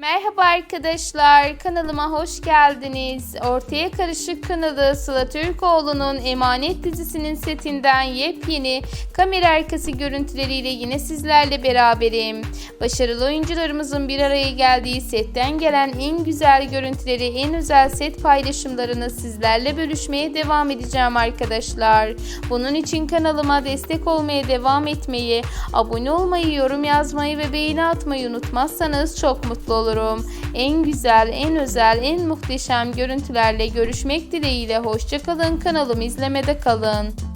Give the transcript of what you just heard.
Merhaba arkadaşlar, kanalıma hoş geldiniz. Ortaya Karışık kanalı Sıla Türkoğlu'nun Emanet dizisinin setinden yepyeni kamera arkası görüntüleriyle yine sizlerle beraberim. Başarılı oyuncularımızın bir araya geldiği setten gelen en güzel görüntüleri, en özel set paylaşımlarını sizlerle bölüşmeye devam edeceğim arkadaşlar. Bunun için kanalıma destek olmaya devam etmeyi, abone olmayı, yorum yazmayı ve beğeni atmayı unutmazsanız çok mutlu olurum. En güzel, en özel, en muhteşem görüntülerle görüşmek dileğiyle hoşçakalın. Kanalımı izlemede kalın.